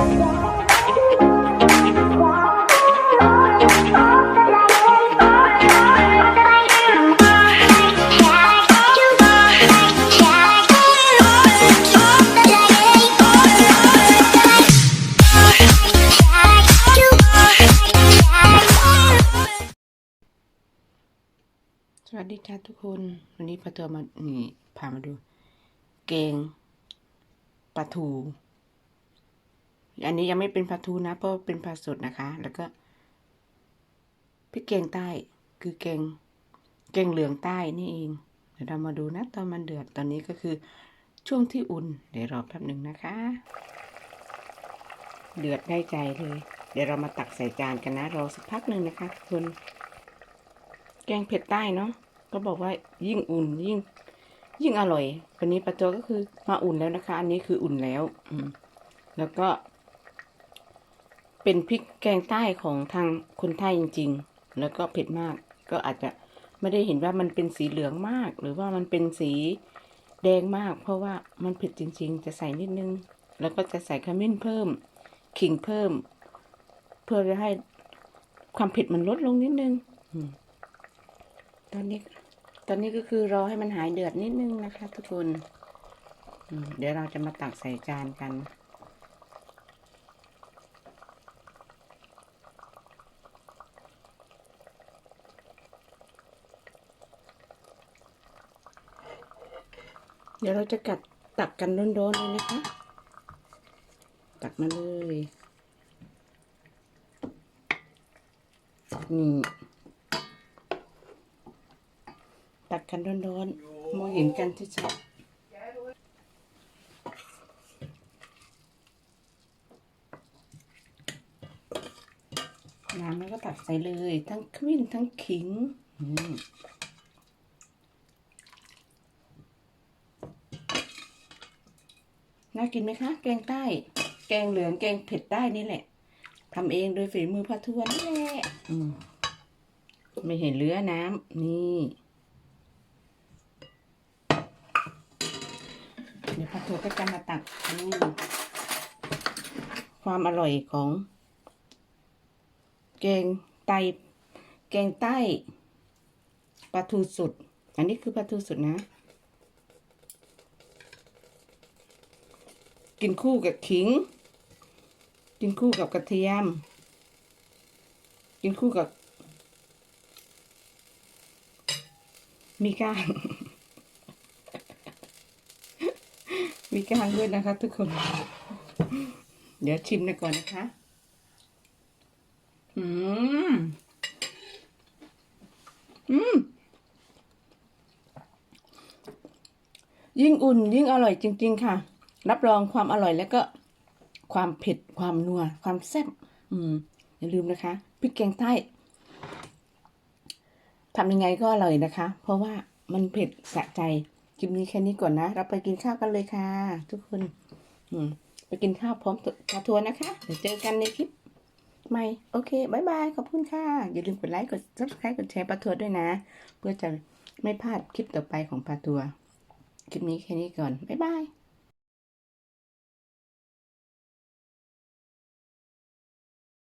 สวัสดีค่ะทุกคน วันนี้ปลาตัวมา นี่พามาดู เกงปลาทู อันนี้ยังไม่เป็นปลาทูนะ เพราะเป็นปลาสดนะคะ แล้วก็พริกแกงใต้คือแกงแกงเหลืองใต้นี่เองเดี๋ยวเรามาดูนะตอนมันเดือดตอนนี้ก็คือช่วงที่อุ่น เดี๋ยวรอแป๊บหนึ่งนะคะ เดือดได้ใจเลย เดี๋ยวเรามาตักใส่จานกันนะรอสักพักหนึ่งนะคะทุกคนแกงเผ็ดใต้เนาะก็บอกว่ายิ่งอุ่นยิ่ง ยิ่งอร่อยวันนี้ปลาตัวก็คือมาอุ่นแล้วนะคะ อันนี้คืออุ่นแล้ว อืมแล้วก็ เป็นพริกแกงใต้ของทางคนไทยจริง ๆ แล้วก็เผ็ดมาก ก็อาจจะไม่ได้เห็นว่ามันเป็นสีเหลืองมาก หรือว่ามันเป็นสีแดงมาก เพราะว่ามันเผ็ดจริง ๆ จะใส่นิดนึง แล้วก็จะใส่ขมิ้นเพิ่ม ขิงเพิ่ม เพื่อจะให้ความเผ็ดมันลดลงนิดนึงตอนนี้ ตอนนี้ก็คือรอให้มันหายเดือดนิดนึงนะคะ ทุกคน เดี๋ยวเราจะมาตักใส่จานกัน เดี๋ยวเราจะกัดตักกันร้อนๆเลยนะคะ ตักมาเลย นี่ ตักกันร้อนๆ มองเห็นกันที่ชัดน้ำมันก็ตักใส่เลย ทั้งขมิ้นทั้งขิง อืม น่ากินไหมคะ แกงใต้ แกงเหลือง แกงเผ็ดใต้นี่แหละทำเองโดยฝีมือพาทวนนี่แหละมไม่เห็นเลือน้ำนี่เดี๋ยวพาทัวก็จะมาตักความอร่อยของ แกงไตแกงใต้ปลาทูสุด อันนี้คือปลาทูสุดนะ กินคู่กับขิง กินคู่กับกระเทียม กินคู่กับ มีก้างมีก้างด้วยนะคะทุกคน เดี๋ยวชิมกันก่อนนะคะ อืม อืม ยิ่งอุ่นยิ่งอร่อยจริง ๆ ค่ะ รับรองความอร่อยแล้วก็ความเผ็ดความนัว ความแซ่บอืมอย่าลืมนะคะพริกแกงใต้ทำยังไงก็อร่อยนะคะ เพราะว่ามันเผ็ดสะใจคลิปนี้แค่นี้ก่อนนะ เราไปกินข้าวกันเลยค่ะ ทุกคน อืม ไปกินข้าวพร้อมทาทัวนะคะ เดี๋ยวเจอกันในคลิปใหม่ โอเคบายบาย ขอบคุณค่ะ อย่าลืมกดไลค์ กด subscribe กดแชร์ปลาทัวด้วยนะ เพื่อจะไม่พลาดคลิปต่อไปของปลาทัว คลิปนี้แค่นี้ก่อนบายบาย